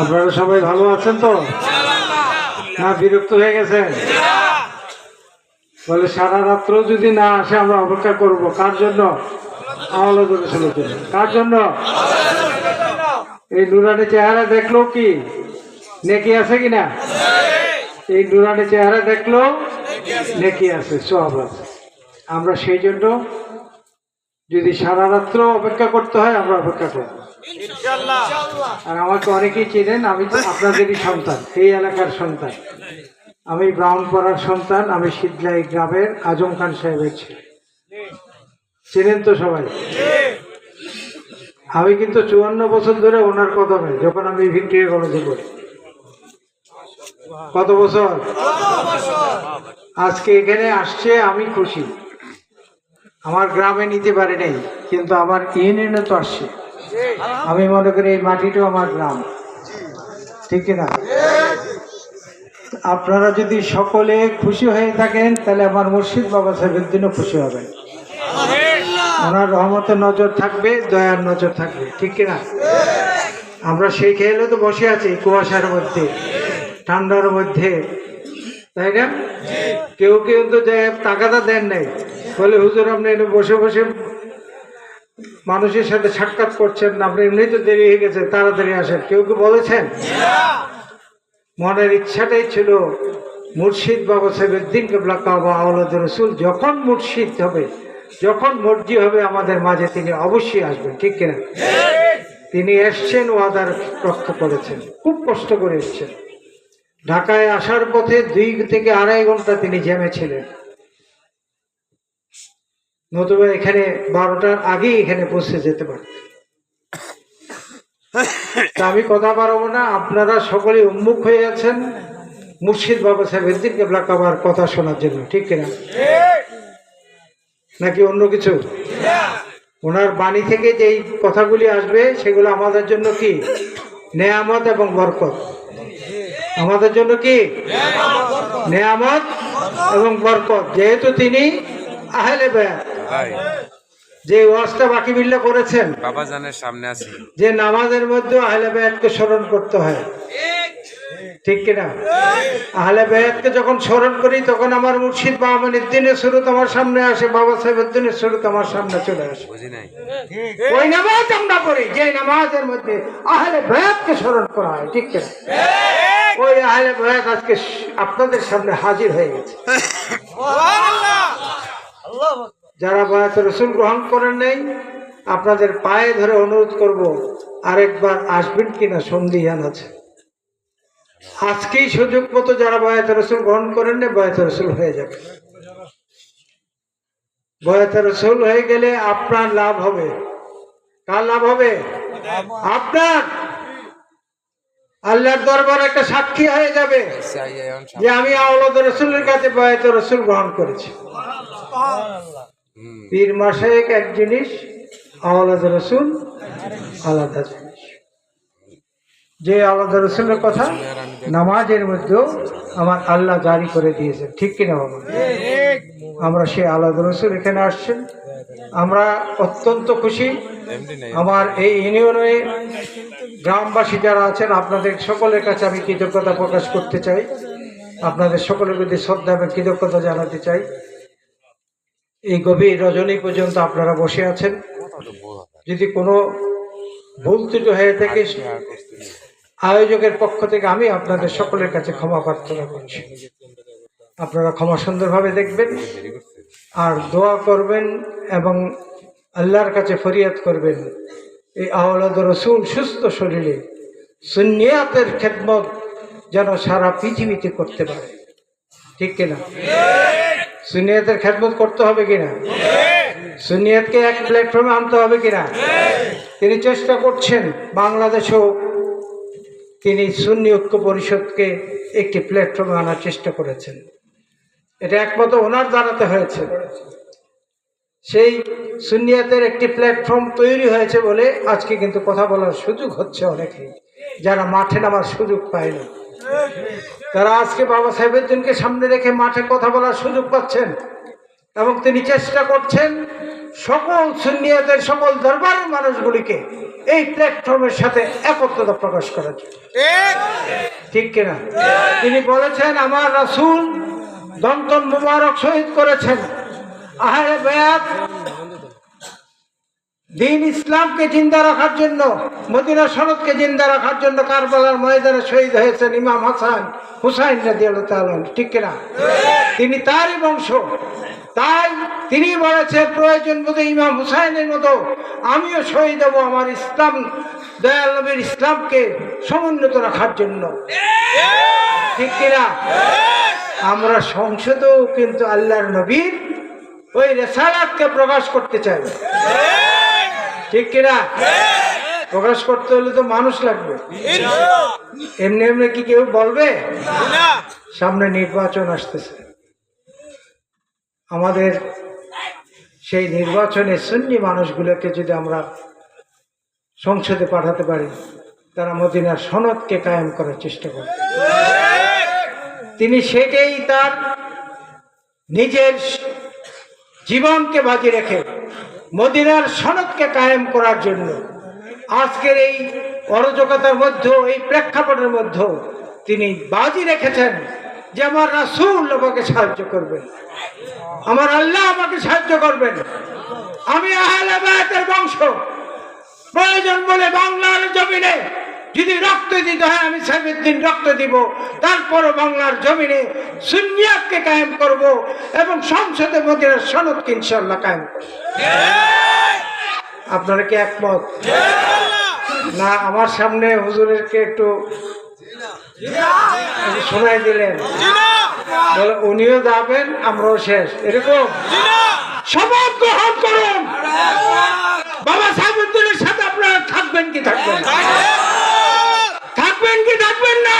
আপনারা সবাই ভালো আছেন তো? না, বিরক্ত হয়ে গেছেন বলে, সারা রাত্র যদি না আসে, আমরা অপেক্ষা করব। কার জন্য? কার জন্য? এই নুরানি চেহারা দেখল কি? নেকি আছে কিনা? এই নুরানি চেহারা দেখল? নেকি আছে, সব আছে। আমরা সেই জন্য যদি সারা রাত্র অপেক্ষা করতে হয় আমরা অপেক্ষা করব। আর আমাকে অনেকেই চেনেন আমি তো আপনাদেরই সন্তান এই এলাকার সন্তান। আমি ব্রাউনপাড়ার সন্তান আমি সিদ্ধলাই গ্রামের আজম খান সাহেবের ছেলে। চেনেন তো সবাই? আমি কিন্তু চুয়ান্ন বছর ধরে ওনার কদমে যখন আমি ভিক্টোরিয়া কলেজে পড়ি। কত বছর? আজকে এখানে আসছে আমি খুশি। আমার গ্রামে নিতে পারে নাই, কিন্তু আমার ইউনিয়নে তো আসছে। আমি মনে করি এই মাটিটাও আমার গ্রাম। ঠিক না? আপনারা যদি সকলে খুশি হয়ে থাকেন, তাহলে আমার মুর্শিদ বাবা সাহেবের দিনও খুশি হবেন। ওনার রহমতের নজর থাকবে, দয়ার নজর থাকবে। ঠিক কিনা আমরা সেই খেয়ালে তো বসে আছি, কুয়াশার মধ্যে, ঠান্ডার মধ্যে। তাই না? কেউ কেউ তো যায় টাকাটা দেন নাই। বলে, হুজুর, আপনি এখানে বসে বসে মানুষের সাথে সাক্ষাৎ করছেন আপনি এমনি তো দেরি হয়ে গেছে, তাড়াতাড়ি আসেন। কেউ কি বলেছেন? মনের ইচ্ছাটাই ছিল মুর্শিদ বাবা সাহেবের দিন কেবলা কাবা আওলাদ রসুল, যখন মুর্শিদ হবে, যখন মর্জি হবে আমাদের মাঝে তিনি অবশ্যই আসবেন, ঠিক কিনা? তিনি এসছেন, ওয়াদার রক্ষা করেছেন, খুব কষ্ট করে এসছেন। ঢাকায় আসার পথে দুই থেকে আড়াই ঘণ্টা তিনি জ্যামে ছিলেন। নতুবা এখানে বারোটার আগেই এখানে পৌঁছে যেতে পারতেন তা আমি কথা পারব না, আপনারা সকলে উন্মুখ হয়ে আছেন। মুর্শিদ বাবা সাহেবের দিন কেবলা কাবার কথা শোনার জন্য, ঠিক কিনা? নাকি অন্য কিছু? ওনার বাণী থেকে যেই কথাগুলি আসবে, সেগুলো আমাদের জন্য কি? নেয়ামত এবং বরকত। আমাদের জন্য কি? নেয়ামত এবং বরকত। যেহেতু তিনি আহলে বেয়া ভাই। যে ওয়াজটা বাকি বিল্লা করেছেন বাবা জানের সামনে আছি। যে নামাজের মধ্যে আহলে বেয়াতকে স্মরণ করতে হয়। ঠিক কিনা আহলে বেয়াতকে যখন স্মরণ করি তখন আমার মুর্শিদ বাহমানের দিনের শুরুত আমার সামনে আসে বাবা সাহেবের দিনের শুরুত আমার সামনে চলে আসে। বুঝি নাই? ওই নামাজ আমরা পড়ি যে নামাজের মধ্যে আহলে বেয়াতকে স্মরণ করা হয় ঠিক কিনা ওই আহলে বেয়াত আজকে আপনাদের সামনে হাজির হয়ে গেছে। যারা বয়াত রসুল গ্রহণ করেন নাই, আপনাদের পায়ে ধরে অনুরোধ করব, আরেকবার আসবেন কিনা সন্দিহান আছে। আজকেই সুযোগ মতো যারা বয়াত রসুল গ্রহণ করেন না বয়াত রসুল হয়ে যাবে। বয়াত রসুল হয়ে গেলে আপনার লাভ হবে। কার লাভ হবে? আপনার। আল্লাহর দরবার একটা সাক্ষী হয়ে যাবে যে আমি আওলাদ রসুলের কাছে বয়াত রসুল গ্রহণ করেছি। পীর মাসায়েক এক জিনিস আওলাদ রসুল আলাদা জিনিস। যে আলাদা রসুলের কথা নামাজের মধ্যেও আমার আল্লাহ জারি করে দিয়েছেন। ঠিক কিনা বাবা? আমরা সেই আলাদা রসুল এখানে আসছেন। আমরা অত্যন্ত খুশি। আমার এই ইউনিয়নে গ্রামবাসী যারা আছেন আপনাদের সকলের কাছে আমি কৃতজ্ঞতা প্রকাশ করতে চাই। আপনাদের সকলের প্রতি শ্রদ্ধা এবং কৃতজ্ঞতা জানাতে চাই। এই গভীর রজনী পর্যন্ত আপনারা বসে আছেন। যদি কোনো ভুল ত্রুটি হয়ে থাকে, আয়োজকের পক্ষ থেকে আমি আপনাদের সকলের কাছে ক্ষমা প্রার্থনা করছি। আপনারা ক্ষমা সুন্দরভাবে দেখবেন আর দোয়া করবেন এবং আল্লাহর কাছে ফরিয়াদ করবেন। এই আওলাদ রসুল সুস্থ শরীরে সুনিয়াতের খেদমত যেন সারা পৃথিবীতে করতে পারে। ঠিক কিনা? সুনিয়াতের খেদমত করতে হবে কিনা? সুনিয়াতকে এক প্ল্যাটফর্মে আনতে হবে কিনা? তিনি চেষ্টা করছেন বাংলাদেশেও তিনি সুন্নি ঐক্য পরিষদকে একটি প্ল্যাটফর্মে আনার চেষ্টা করেছেন। এটা একমাত্র ওনার দ্বারাতে হয়েছে। সেই সুনিয়াতের একটি প্ল্যাটফর্ম তৈরি হয়েছে বলে আজকে কিন্তু কথা বলার সুযোগ হচ্ছে অনেকেই। যারা মাঠে নামার সুযোগ পায়নি তারা আজকে বাবা সাহেবের দিনকে সামনে রেখে মাঠে কথা বলার সুযোগ পাচ্ছেন এবং তিনি চেষ্টা করছেন সকল সুনিয়াতের সকল দরবারের মানুষগুলিকে এই প্ল্যাটফর্মের সাথে একত্রতা প্রকাশ করার জন্য। ঠিক কিনা? তিনি বলেছেন, আমার রাসূল দন্তন মুবারক শহীদ করেছেন। আহারে বেয়াত দিন ইসলামকে জিন্দা রাখার জন্য, মদিনা সনদকে জিন্দা রাখার জন্য কারবালার ময়দানে শহীদ হয়েছেন ইমাম হাসান হুসাইন ঠিক কিনা? তিনি তারই বংশ। তাই তিনি বলেছেন, প্রয়োজন বোধ ইমাম হুসাইনের মতো আমিও শহীদ হব আমার ইসলাম, দয়াল নবীর ইসলামকে সমুন্নত রাখার জন্য। ঠিক কিনা? আমরা সংসদেও কিন্তু আল্লাহর নবীর ওই রেসালাতকে প্রকাশ করতে চাই। ঠিক কিনা? প্রকাশ করতে হলে তো মানুষ লাগবে। এমনি এমনি কি কেউ বলবে? সামনে নির্বাচন আসতেছে। আমাদের সেই নির্বাচনে সুন্নি মানুষগুলোকে যদি আমরা সংসদে পাঠাতে পারি, তারা মদিনার সনদকে কায়েম করার চেষ্টা করে তিনি সেটাই তার নিজের জীবনকে বাজি রেখে মদিনার সনদকে কায়েম করার জন্য। আজকের এই অরাজকতার মধ্যে, এই প্রেক্ষাপটের মধ্যে তিনি বাজি রেখেছেন যে আমার রাসুল আমাকে সাহায্য করবেন। আমার আল্লাহ আমাকে সাহায্য করবেন। আমি আহলে বায়াতের বংশ। প্রয়োজন বলে বাংলার জমিনে যদি রক্ত দিতে হয়, আমি সাহেবুদ্দিন রক্ত দিব। তারপরও বাংলার জমিনে সুনিয়াতকে কায়েম করব এবং সংসদে মদিনার সনদকে ইনশাল্লাহ কায়েম করব। আপনারা কি একমত? না, আমার সামনে হুজুরেরকে একটু শোনাই দিলেন। বলে, উনিও যাবেন, আমরাও শেষ। এরকম? শপথ গ্রহণ করুন। বাবা সাহেবুদ্দিনের সাথে আপনারা থাকবেন কি থাকবেন? না? থাকবেন না।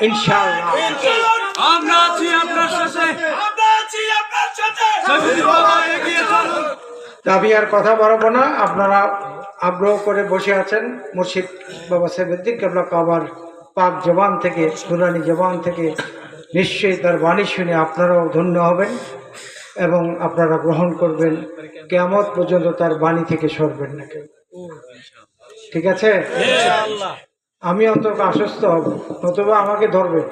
ইনশাআল্লাহ। আমরা আছি আপনার সাথে। আমরা আছি আপনার আমি আর কথা বাড়াবো না। আপনারা আগ্রহ করে বসে আছেন মুর্শিদ বাবা সাহেবুদ্দিন কেবলা কাবার পাক জবান থেকে নুরানি জবান থেকে। নিশ্চয়ই তার বাণী শুনে আপনারাও ধন্য হবেন এবং আপনারা গ্রহণ করবেন। কেমত পর্যন্ত তার বাণী থেকে সরবেন না কেউ। ঠিক আছে? আমি অন্তত আশ্বস্ত হব নতুবা আমাকে ধরবে।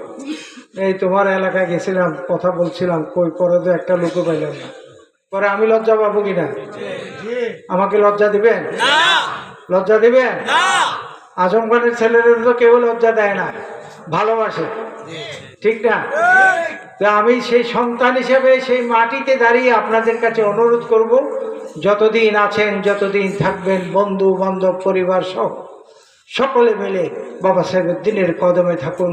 এই তোমার এলাকায় গেছিলাম কথা বলছিলাম কই পরে তো একটা লোকও পাইলাম না। পরে আমি লজ্জা পাবো কিনা? আমাকে লজ্জা দিবেন? লজ্জা দিবেন? আজম খানের ছেলেদের তো কেউ লজ্জা দেয় না ভালোবাসে। ঠিক না? তা আমি সেই সন্তান হিসেবে সেই মাটিতে দাঁড়িয়ে আপনাদের কাছে অনুরোধ করব যতদিন আছেন যতদিন থাকবেন বন্ধু বান্ধব পরিবার সহ। সকলে মিলে বাবা সাহেবের দিনের কদমে থাকুন,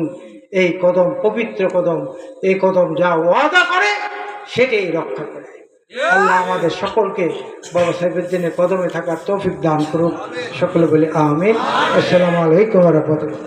এই কদম, পবিত্র কদম, এই কদম যা ওয়াদা করে, সেটাই রক্ষা করে। আল্লাহ আমাদের সকলকে বাবা সাহেবের দিনের কদমে থাকার তৌফিক দান করুক। সকলে বলে আমিন। আসসালামু আলাইকুম রহমতুল্লাহ।